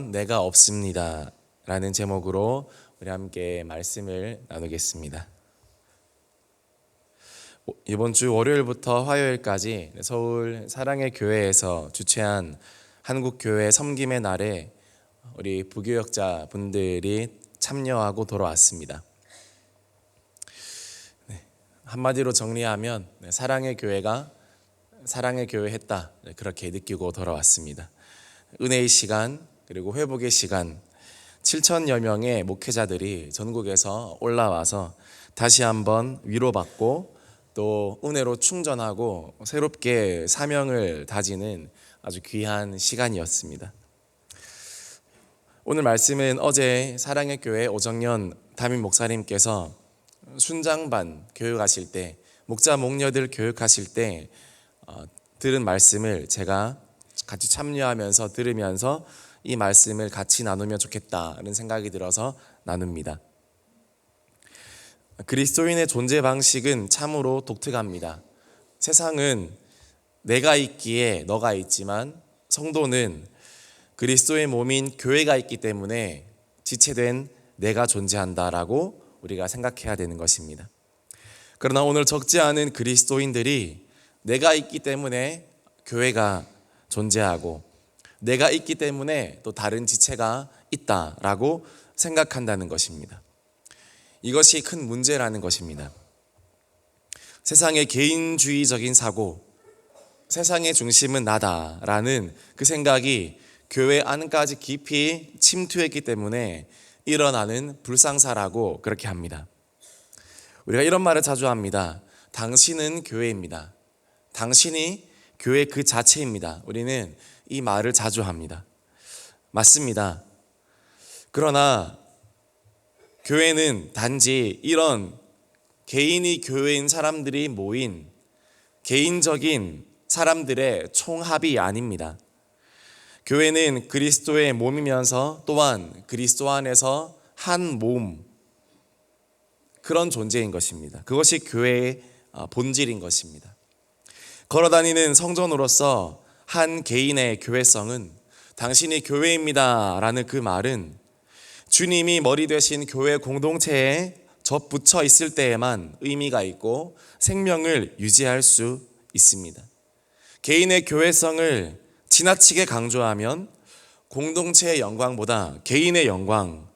내가 없습니다. 라는 제목으로 우리 함께 말씀을 나누겠습니다. 이번 주 월요일부터 화요일까지 서울 사랑의 교회에서 주최한 한국 교회 섬김의 날에 우리 부교역자 분들이 참여하고 돌아왔습니다. 네, 한마디로 정리하면 네, 사랑의 교회가 사랑의 교회 했다 네, 그렇게 느끼고 돌아왔습니다. 은혜의 시간 그리고 회복의 시간 7천여 명의 목회자들이 전국에서 올라와서 다시 한번 위로받고 또 은혜로 충전하고 새롭게 사명을 다지는 아주 귀한 시간이었습니다. 오늘 말씀은 어제 사랑의 교회 오정연 담임 목사님께서 순장반 교육하실 때 목자 목녀들 교육하실 때 어, 들은 말씀을 제가 같이 참여하면서 들으면서 이 말씀을 같이 나누면 좋겠다는 생각이 들어서 나눕니다. 그리스도인의 존재 방식은 참으로 독특합니다. 세상은 내가 있기에 너가 있지만 성도는 그리스도의 몸인 교회가 있기 때문에 지체된 내가 존재한다라고 우리가 생각해야 되는 것입니다. 그러나 오늘 적지 않은 그리스도인들이 내가 있기 때문에 교회가 존재하고 내가 있기 때문에 또 다른 지체가 있다라고 생각한다는 것입니다. 이것이 큰 문제라는 것입니다. 세상의 개인주의적인 사고, 세상의 중심은 나다라는 그 생각이 교회 안까지 깊이 침투했기 때문에 일어나는 불상사라고 그렇게 합니다. 우리가 이런 말을 자주 합니다. 당신은 교회입니다. 당신이 교회 그 자체입니다. 우리는 이 말을 자주 합니다. 맞습니다. 그러나 교회는 단지 이런 개인이 교회인 사람들이 모인 개인적인 사람들의 총합이 아닙니다. 교회는 그리스도의 몸이면서 또한 그리스도 안에서 한 몸, 그런 존재인 것입니다. 그것이 교회의 본질인 것입니다. 걸어다니는 성전으로서 한 개인의 교회성은 당신이 교회입니다. 라는 그 말은 주님이 머리 되신 교회 공동체에 접붙여 있을 때에만 의미가 있고 생명을 유지할 수 있습니다. 개인의 교회성을 지나치게 강조하면 공동체의 영광보다 개인의 영광,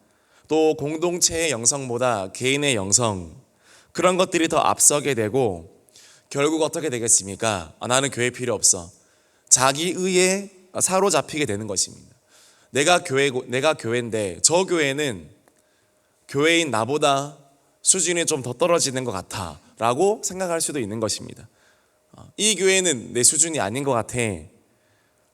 또 공동체의 영성보다 개인의 영성, 그런 것들이 더 앞서게 되고 결국 어떻게 되겠습니까? 아, 나는 교회 필요 없어. 자기 의에 사로잡히게 되는 것입니다. 내가 교회 내가 교회인데 저 교회는 교회인 나보다 수준이 좀 더 떨어지는 것 같아라고 생각할 수도 있는 것입니다. 어, 이 교회는 내 수준이 아닌 것 같아.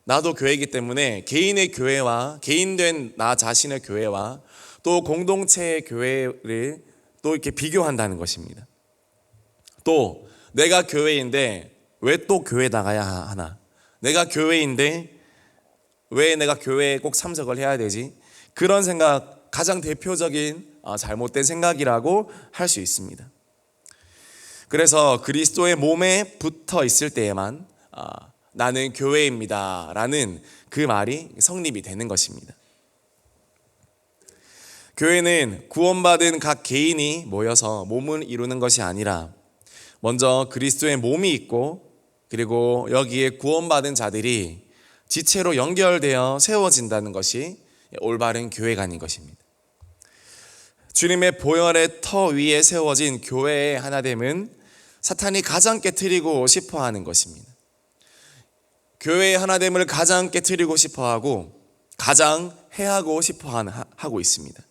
나도 교회이기 때문에 개인의 교회와 개인된 나 자신의 교회와 또 공동체의 교회를 또 이렇게 비교한다는 것입니다. 또 내가 교회인데 왜 또 교회 나가야 하나? 내가 교회인데 왜 내가 교회에 꼭 참석을 해야 되지? 그런 생각 가장 대표적인 아, 잘못된 생각이라고 할 수 있습니다. 그래서 그리스도의 몸에 붙어 있을 때에만 아, 나는 교회입니다라는 그 말이 성립이 되는 것입니다. 교회는 구원받은 각 개인이 모여서 몸을 이루는 것이 아니라 먼저 그리스도의 몸이 있고 그리고 여기에 구원받은 자들이 지체로 연결되어 세워진다는 것이 올바른 교회관인 것입니다. 주님의 보혈의 터 위에 세워진 교회의 하나됨은 사탄이 가장 깨뜨리고 싶어 하는 것입니다. 교회의 하나됨을 가장 깨뜨리고 싶어 하고 가장 해하고 싶어 하고 있습니다.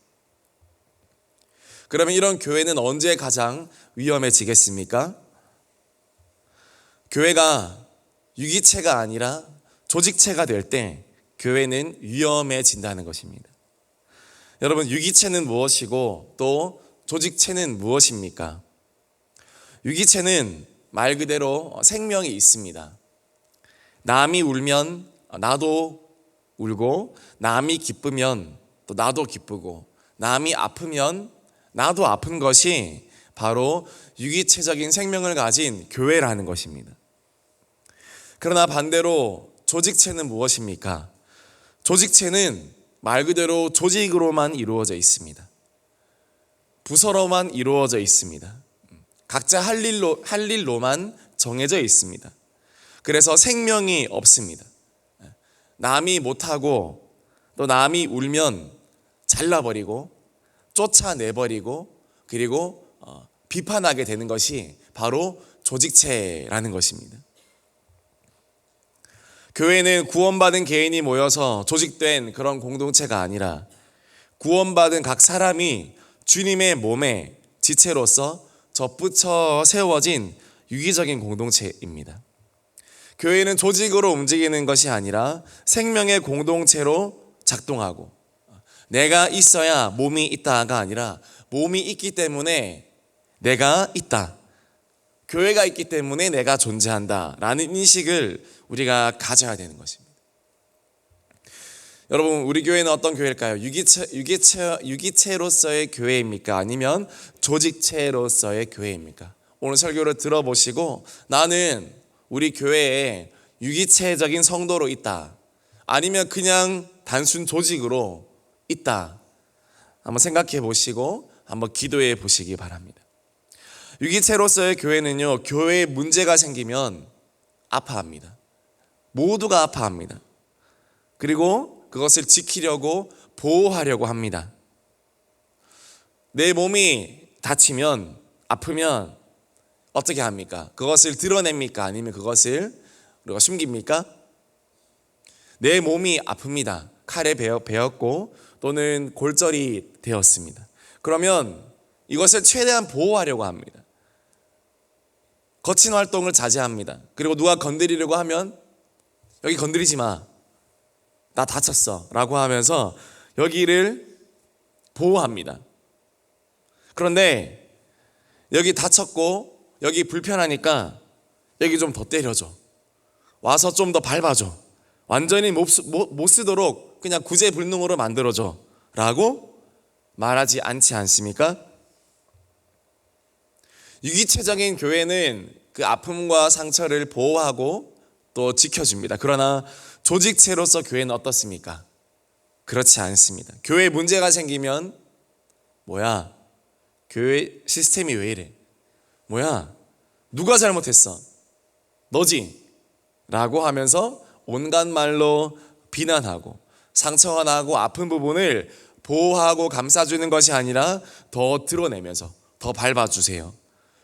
그러면 이런 교회는 언제 가장 위험해지겠습니까? 교회가 유기체가 아니라 조직체가 될 때 교회는 위험해진다는 것입니다. 여러분, 유기체는 무엇이고 또 조직체는 무엇입니까? 유기체는 말 그대로 생명이 있습니다. 남이 울면 나도 울고, 남이 기쁘면 또 나도 기쁘고, 남이 아프면 나도 아픈 것이 바로 유기체적인 생명을 가진 교회라는 것입니다. 그러나 반대로 조직체는 무엇입니까? 조직체는 말 그대로 조직으로만 이루어져 있습니다. 부서로만 이루어져 있습니다. 각자 할 일로 할 일로만 정해져 있습니다. 그래서 생명이 없습니다. 남이 못하고 또 남이 울면 잘라버리고 쫓아내버리고 그리고 어, 비판하게 되는 것이 바로 조직체라는 것입니다. 교회는 구원받은 개인이 모여서 조직된 그런 공동체가 아니라 구원받은 각 사람이 주님의 몸에 지체로서 접붙여 세워진 유기적인 공동체입니다. 교회는 조직으로 움직이는 것이 아니라 생명의 공동체로 작동하고 내가 있어야 몸이 있다가 아니라 몸이 있기 때문에 내가 있다. 교회가 있기 때문에 내가 존재한다. 라는 인식을 우리가 가져야 되는 것입니다. 여러분, 우리 교회는 어떤 교회일까요? 유기체, 유기체, 유기체로서의 교회입니까? 아니면 조직체로서의 교회입니까? 오늘 설교를 들어보시고 나는 우리 교회에 유기체적인 성도로 있다. 아니면 그냥 단순 조직으로 있다. 한번 생각해 보시고 한번 기도해 보시기 바랍니다. 유기체로서의 교회는요, 교회에 문제가 생기면 아파합니다. 모두가 아파합니다. 그리고 그것을 지키려고 보호하려고 합니다. 내 몸이 다치면, 아프면 어떻게 합니까? 그것을 드러냅니까? 아니면 그것을 우리가 숨깁니까? 내 몸이 아픕니다. 칼에 베었고 또는 골절이 되었습니다. 그러면 이것을 최대한 보호하려고 합니다. 거친 활동을 자제합니다. 그리고 누가 건드리려고 하면 여기 건드리지 마. 나 다쳤어. 라고 하면서 여기를 보호합니다. 그런데 여기 다쳤고 여기 불편하니까 여기 좀 더 때려줘. 와서 좀 더 밟아줘. 완전히 못, 쓰, 못, 못 쓰도록 그냥 구제불능으로 만들어줘. 라고 말하지 않지 않습니까? 유기체적인 교회는 그 아픔과 상처를 보호하고 또 지켜줍니다. 그러나 조직체로서 교회는 어떻습니까? 그렇지 않습니다. 교회 문제가 생기면 뭐야? 교회 시스템이 왜 이래? 뭐야? 누가 잘못했어? 너지? 라고 하면서 온갖 말로 비난하고 상처가 나고 아픈 부분을 보호하고 감싸주는 것이 아니라 더 드러내면서 더 밟아주세요.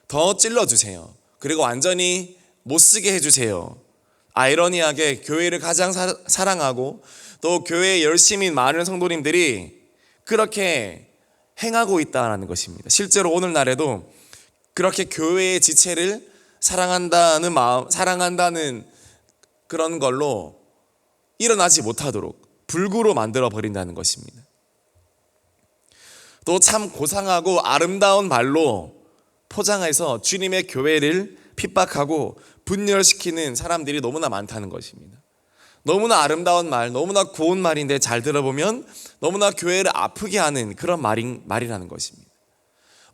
더 찔러주세요. 그리고 완전히 못 쓰게 해주세요. 아이러니하게 교회를 가장 사, 사랑하고 또 교회에 열심히 많은 성도님들이 그렇게 행하고 있다는 것입니다. 실제로 오늘날에도 그렇게 교회의 지체를 사랑한다는 마음, 사랑한다는 그런 걸로 일어나지 못하도록 불구로 만들어 버린다는 것입니다. 또 참 고상하고 아름다운 말로 포장해서 주님의 교회를 핍박하고 분열시키는 사람들이 너무나 많다는 것입니다. 너무나 아름다운 말, 너무나 고운 말인데 잘 들어보면 너무나 교회를 아프게 하는 그런 말인, 말이라는 것입니다.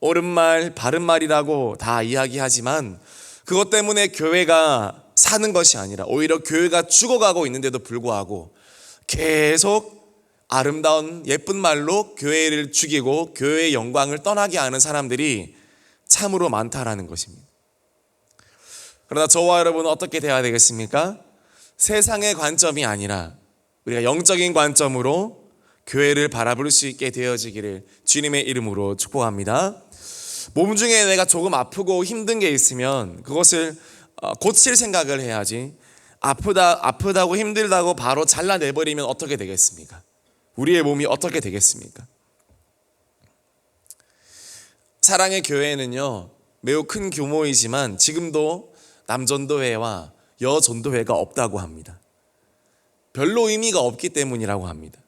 옳은 말, 바른 말이라고 다 이야기하지만 그것 때문에 교회가 사는 것이 아니라 오히려 교회가 죽어가고 있는데도 불구하고 계속 아름다운 예쁜 말로 교회를 죽이고 교회의 영광을 떠나게 하는 사람들이 참으로 많다라는 것입니다. 그러나 저와 여러분은 어떻게 돼야 되겠습니까? 세상의 관점이 아니라 우리가 영적인 관점으로 교회를 바라볼 수 있게 되어지기를 주님의 이름으로 축복합니다. 몸 중에 내가 조금 아프고 힘든 게 있으면 그것을 어, 고칠 생각을 해야지 아프다 아프다고 힘들다고 바로 잘라내 버리면 어떻게 되겠습니까? 우리의 몸이 어떻게 되겠습니까? 사랑의 교회는요 매우 큰 규모이지만 지금도 남전도회와 여전도회가 없다고 합니다. 별로 의미가 없기 때문이라고 합니다.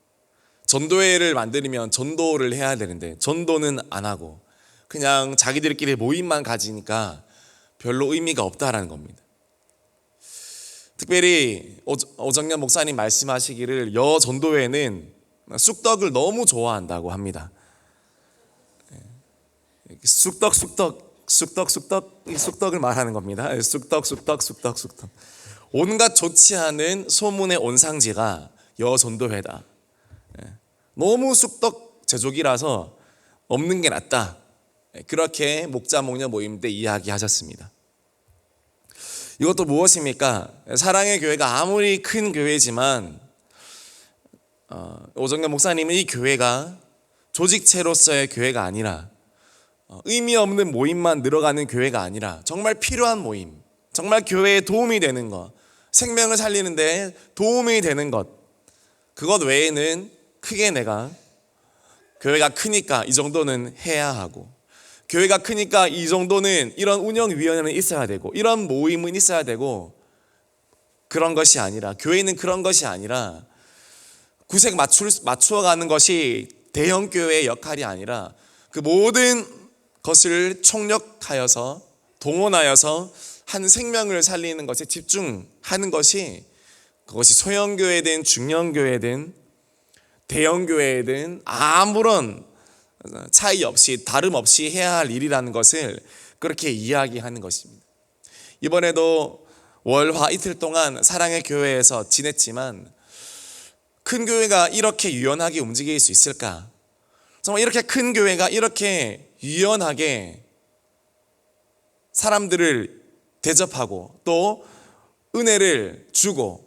전도회를 만들면 전도를 해야 되는데 전도는 안 하고 그냥 자기들끼리 모임만 가지니까 별로 의미가 없다라는 겁니다. 특별히 오정년 목사님 말씀하시기를 여전도회는 쑥떡을 너무 좋아한다고 합니다. 쑥떡 쑥떡 쑥떡 쑥떡 이 쑥떡을 말하는 겁니다. 쑥떡 쑥떡 쑥떡 쑥떡 온갖 좋지 않은 소문의 온상지가 여전도회다. 너무 쑥떡 제족이라서 없는 게 낫다. 그렇게 목자 목녀 모임 때 이야기하셨습니다. 이것도 무엇입니까? 사랑의 교회가 아무리 큰 교회지만 어, 오정현 목사님은 이 교회가 조직체로서의 교회가 아니라 어, 의미 없는 모임만 늘어가는 교회가 아니라 정말 필요한 모임, 정말 교회에 도움이 되는 것, 생명을 살리는데 도움이 되는 것, 그것 외에는 크게 내가 교회가 크니까 이 정도는 해야 하고 교회가 크니까 이 정도는 이런 운영위원회는 있어야 되고 이런 모임은 있어야 되고 그런 것이 아니라 교회는 그런 것이 아니라 구색 맞출, 맞추어 가는 것이 대형 교회의 역할이 아니라 그 모든 것을 총력하여서 동원하여서 한 생명을 살리는 것에 집중하는 것이 그것이 소형 교회든 중형 교회든 대형 교회든 아무런 차이 없이 다름 없이 해야 할 일이라는 것을 그렇게 이야기하는 것입니다. 이번에도 월화 이틀 동안 사랑의 교회에서 지냈지만 큰 교회가 이렇게 유연하게 움직일 수 있을까? 정말 이렇게 큰 교회가 이렇게 유연하게 사람들을 대접하고 또 은혜를 주고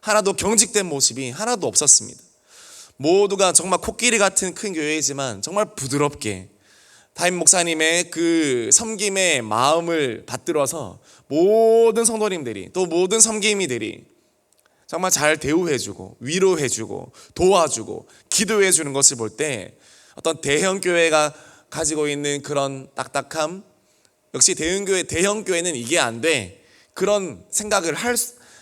하나도 경직된 모습이 하나도 없었습니다. 모두가 정말 코끼리 같은 큰 교회이지만 정말 부드럽게 다임 목사님의 그 섬김의 마음을 받들어서 모든 성도님들이 또 모든 섬김이들이 정말 잘 대우해주고 위로해주고 도와주고 기도해주는 것을 볼 때 어떤 대형 교회가 가지고 있는 그런 딱딱함 역시 대형 교회 대형 교회는 이게 안 돼 그런 생각을 할,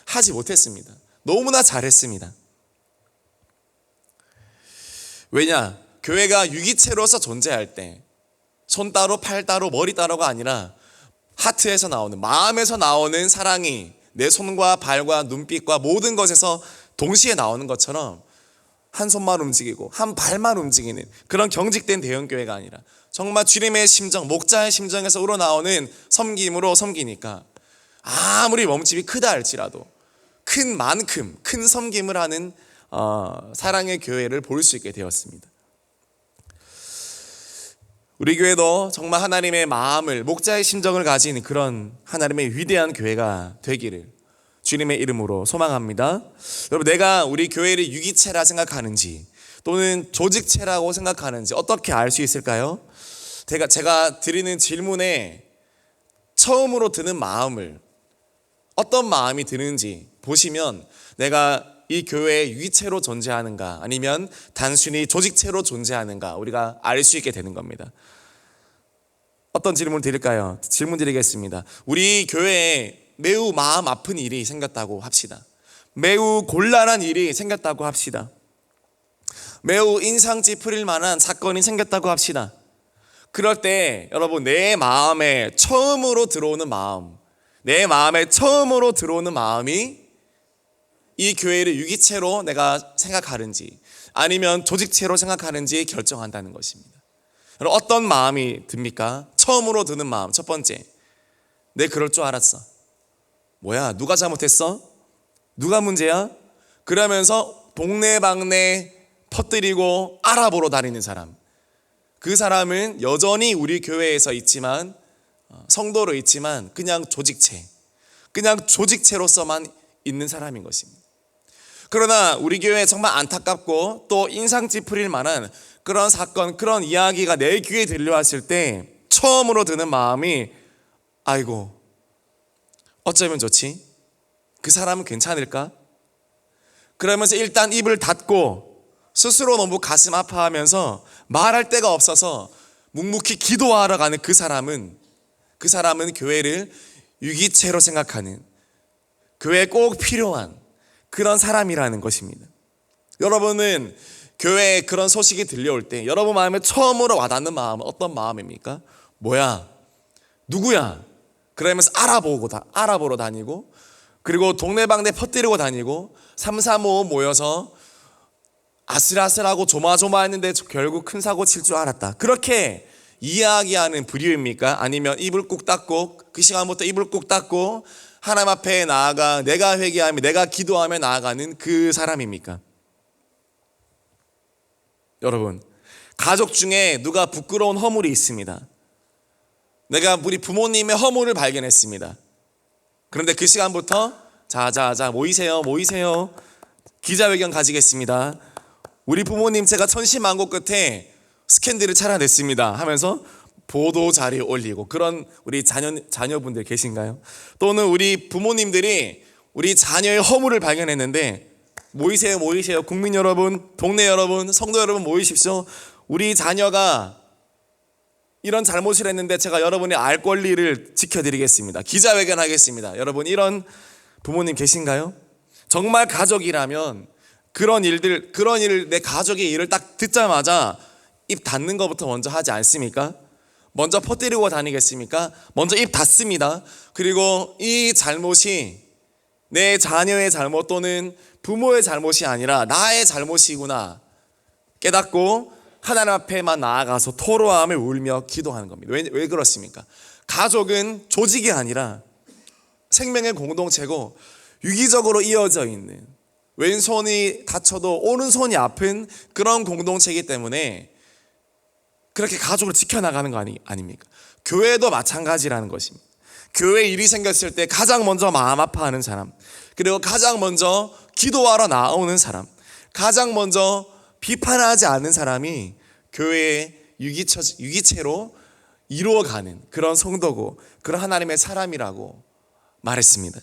하지 못했습니다. 너무나 잘했습니다. 왜냐? 교회가 유기체로서 존재할 때 손 따로 팔 따로 머리 따로가 아니라 하트에서 나오는 마음에서 나오는 사랑이 내 손과 발과 눈빛과 모든 것에서 동시에 나오는 것처럼 한 손만 움직이고 한 발만 움직이는 그런 경직된 대형 교회가 아니라 정말 주님의 심정, 목자의 심정에서 우러나오는 섬김으로 섬기니까 아무리 몸집이 크다 할지라도 큰 만큼 큰 섬김을 하는 어, 사랑의 교회를 볼 수 있게 되었습니다. 우리 교회도 정말 하나님의 마음을 목자의 심정을 가진 그런 하나님의 위대한 교회가 되기를 주님의 이름으로 소망합니다. 여러분 내가 우리 교회를 유기체라 생각하는지 또는 조직체라고 생각하는지 어떻게 알 수 있을까요? 제가 제가 드리는 질문에 처음으로 드는 마음을 어떤 마음이 드는지 보시면 내가 이 교회의 유기체로 존재하는가 아니면 단순히 조직체로 존재하는가 우리가 알 수 있게 되는 겁니다. 어떤 질문 드릴까요? 질문 드리겠습니다. 우리 교회에 매우 마음 아픈 일이 생겼다고 합시다. 매우 곤란한 일이 생겼다고 합시다. 매우 인상 찌푸릴 만한 사건이 생겼다고 합시다. 그럴 때 여러분 내 마음에 처음으로 들어오는 마음, 내 마음에 처음으로 들어오는 마음이 이 교회를 유기체로 내가 생각하는지 아니면 조직체로 생각하는지 결정한다는 것입니다. 여러분 어떤 마음이 듭니까? 처음으로 드는 마음 첫 번째 내 그럴 줄 알았어. 뭐야 누가 잘못했어? 누가 문제야? 그러면서 동네방네 퍼뜨리고 알아보러 다니는 사람. 그 사람은 여전히 우리 교회에서 있지만 어, 성도로 있지만 그냥 조직체, 그냥 조직체로서만 있는 사람인 것입니다. 그러나 우리 교회 정말 안타깝고 또 인상 찌푸릴 만한 그런 사건, 그런 이야기가 내 귀에 들려왔을 때 처음으로 드는 마음이 아이고 어쩌면 좋지? 그 사람은 괜찮을까? 그러면서 일단 입을 닫고 스스로 너무 가슴 아파하면서 말할 데가 없어서 묵묵히 기도하러 가는 그 사람은 그 사람은 교회를 유기체로 생각하는 교회에 꼭 필요한 그런 사람이라는 것입니다. 여러분은 교회에 그런 소식이 들려올 때 여러분 마음에 처음으로 와닿는 마음은 어떤 마음입니까? 뭐야? 누구야? 그러면서 알아보고 다 알아보러 다니고 그리고 동네방네 퍼뜨리고 다니고 삼삼오오 모여서 아슬아슬하고 조마조마했는데 결국 큰 사고 칠 줄 알았다. 그렇게 이야기하는 부류입니까? 아니면 입을 꾹 닫고 그 시간부터 입을 꾹 닫고 하나님 앞에 나아가 내가 회개하며 내가 기도하며 나아가는 그 사람입니까? 여러분, 가족 중에 누가 부끄러운 허물이 있습니다. 내가 우리 부모님의 허물을 발견했습니다. 그런데 그 시간부터 자자자 모이세요 모이세요 기자회견 가지겠습니다. 우리 부모님 제가 천신만고 끝에 스캔들을 찾아냈습니다 하면서 보도 자료 올리고 그런 우리 자녀 자녀분들 계신가요? 또는 우리 부모님들이 우리 자녀의 허물을 발견했는데 모이세요 모이세요 국민 여러분 동네 여러분 성도 여러분 모이십시오. 우리 자녀가 이런 잘못을 했는데 제가 여러분의 알 권리를 지켜드리겠습니다. 기자회견 하겠습니다. 여러분 이런 부모님 계신가요? 정말 가족이라면 그런 일들 그런 일을 내 가족의 일을 딱 듣자마자 입 닫는 것부터 먼저 하지 않습니까? 먼저 퍼뜨리고 다니겠습니까? 먼저 입 닫습니다. 그리고 이 잘못이 내 자녀의 잘못 또는 부모의 잘못이 아니라 나의 잘못이구나 깨닫고 하나님 앞에만 나아가서 토로함을 울며 기도하는 겁니다. 왜, 왜 그렇습니까? 가족은 조직이 아니라 생명의 공동체고 유기적으로 이어져 있는 왼손이 다쳐도 오른손이 아픈 그런 공동체이기 때문에 그렇게 가족을 지켜나가는 거 아니, 아닙니까? 교회도 마찬가지라는 것입니다. 교회 일이 생겼을 때 가장 먼저 마음 아파하는 사람, 그리고 가장 먼저 기도하러 나오는 사람, 가장 먼저 비판하지 않는 사람이 교회의 유기처, 유기체로 이루어가는 그런 성도고 그런 하나님의 사람이라고 말했습니다.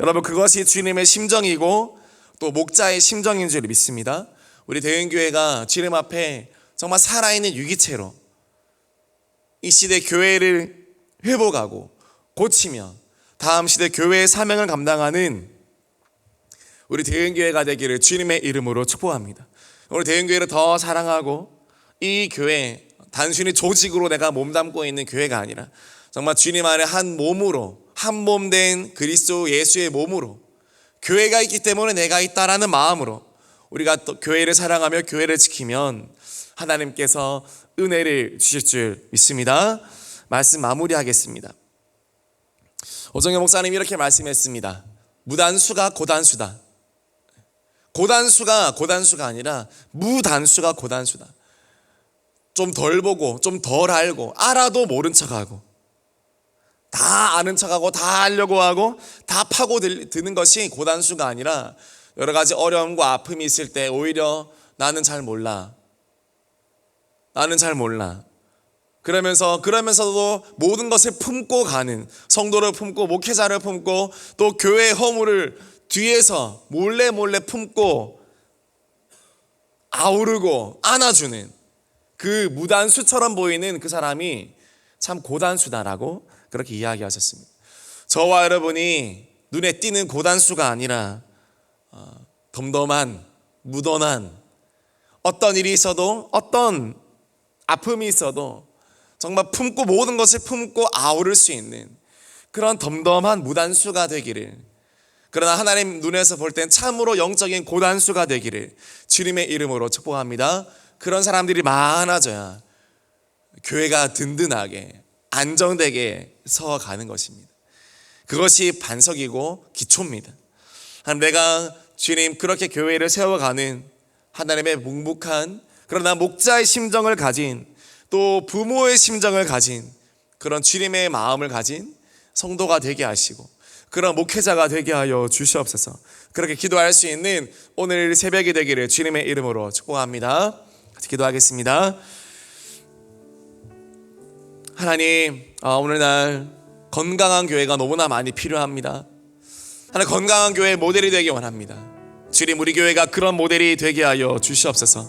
여러분 그것이 주님의 심정이고 또 목자의 심정인 줄 믿습니다. 우리 대은교회가 주님 앞에 정말 살아있는 유기체로 이 시대 교회를 회복하고 고치며 다음 시대 교회의 사명을 감당하는 우리 대은교회가 되기를 주님의 이름으로 축복합니다. 우리 대은교회를 더 사랑하고 이 교회 단순히 조직으로 내가 몸담고 있는 교회가 아니라 정말 주님 안에 한 몸으로 한 몸 된 그리스도 예수의 몸으로 교회가 있기 때문에 내가 있다라는 마음으로 우리가 또 교회를 사랑하며 교회를 지키면 하나님께서 은혜를 주실 줄 믿습니다. 말씀 마무리하겠습니다. 오정현 목사님 이렇게 말씀했습니다. 무단수가 고단수다. 고단수가 고단수가 아니라 무단수가 고단수다. 좀 덜 보고 좀 덜 알고 알아도 모른 척하고 다 아는 척하고 다 하려고 하고 다 파고 드는 것이 고단수가 아니라 여러 가지 어려움과 아픔이 있을 때 오히려 나는 잘 몰라. 나는 잘 몰라. 그러면서 그러면서도 모든 것을 품고 가는 성도를 품고 목회자를 품고 또 교회의 허물을 뒤에서 몰래 몰래 품고 아우르고 안아주는 그 무단수처럼 보이는 그 사람이 참 고단수다라고 그렇게 이야기하셨습니다. 저와 여러분이 눈에 띄는 고단수가 아니라 어, 덤덤한 무던한 어떤 일이 있어도 어떤 아픔이 있어도 정말 품고 모든 것을 품고 아우를 수 있는 그런 덤덤한 무단수가 되기를 그러나 하나님 눈에서 볼 땐 참으로 영적인 고단수가 되기를 주님의 이름으로 축복합니다. 그런 사람들이 많아져야 교회가 든든하게 안정되게 서가는 것입니다. 그것이 반석이고 기초입니다. 내가 주님 그렇게 교회를 세워가는 하나님의 묵묵한 그러나 목자의 심정을 가진 또 부모의 심정을 가진 그런 주님의 마음을 가진 성도가 되게 하시고 그런 목회자가 되게 하여 주시옵소서. 그렇게 기도할 수 있는 오늘 새벽이 되기를 주님의 이름으로 축복합니다. 같이 기도하겠습니다. 하나님, 아, 오늘날 건강한 교회가 너무나 많이 필요합니다. 하나 건강한 교회 모델이 되기 원합니다. 주님 우리 교회가 그런 모델이 되게 하여 주시옵소서.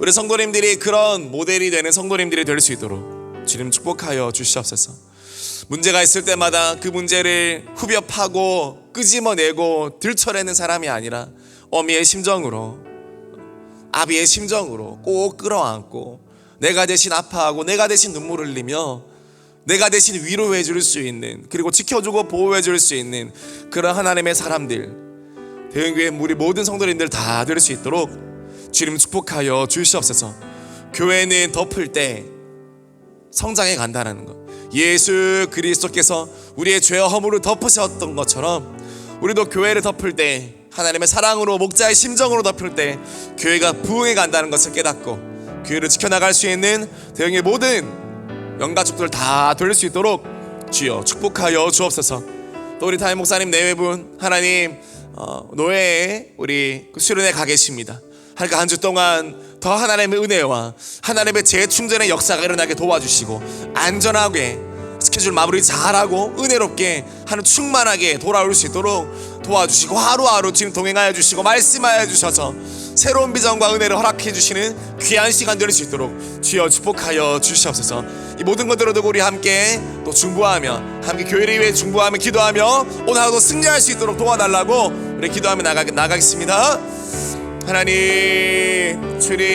우리 성도님들이 그런 모델이 되는 성도님들이 될 수 있도록 주님 축복하여 주시옵소서. 문제가 있을 때마다 그 문제를 후벼 파고 끄집어내고 들춰내는 사람이 아니라 어미의 심정으로 아비의 심정으로 꼭 끌어안고 내가 대신 아파하고 내가 대신 눈물 을 흘리며 내가 대신 위로해 줄 수 있는 그리고 지켜주고 보호해 줄 수 있는 그런 하나님의 사람들 대형교회 우리 모든 성도님들 다 될 수 있도록 주님 축복하여 주시옵소서. 교회는 덮을 때 성장해 간다는 것. 예수 그리스도께서 우리의 죄와 허물을 덮으셨던 것처럼 우리도 교회를 덮을 때 하나님의 사랑으로 목자의 심정으로 덮을 때 교회가 부흥해 간다는 것을 깨닫고 교회를 지켜나갈 수 있는 대형의 모든 영가족들 다 돌릴 수 있도록 주여 축복하여 주옵소서. 또 우리 타임 목사님 내외분 하나님 어, 노예에 우리 그 수련회 가 계십니다. 하니까 한 주 동안 더 하나님의 은혜와 하나님의 재충전의 역사가 일어나게 도와주시고 안전하게 스케줄 마무리 잘하고 은혜롭게 하는 충만하게 돌아올 수 있도록 도와주시고 하루하루 지금 동행하여 주시고 말씀하여 주셔서 새로운 비전과 은혜를 허락해 주시는 귀한 시간 되릴 수 있도록 주여 축복하여 주시옵소서. 이 모든 것들을 두고 우리 함께 또 중보하며 함께 교회를 위해 중보하며 기도하며 오늘 하루도 승리할 수 있도록 도와달라고 우리 기도하며 나가, 나가겠습니다. 하나님 주님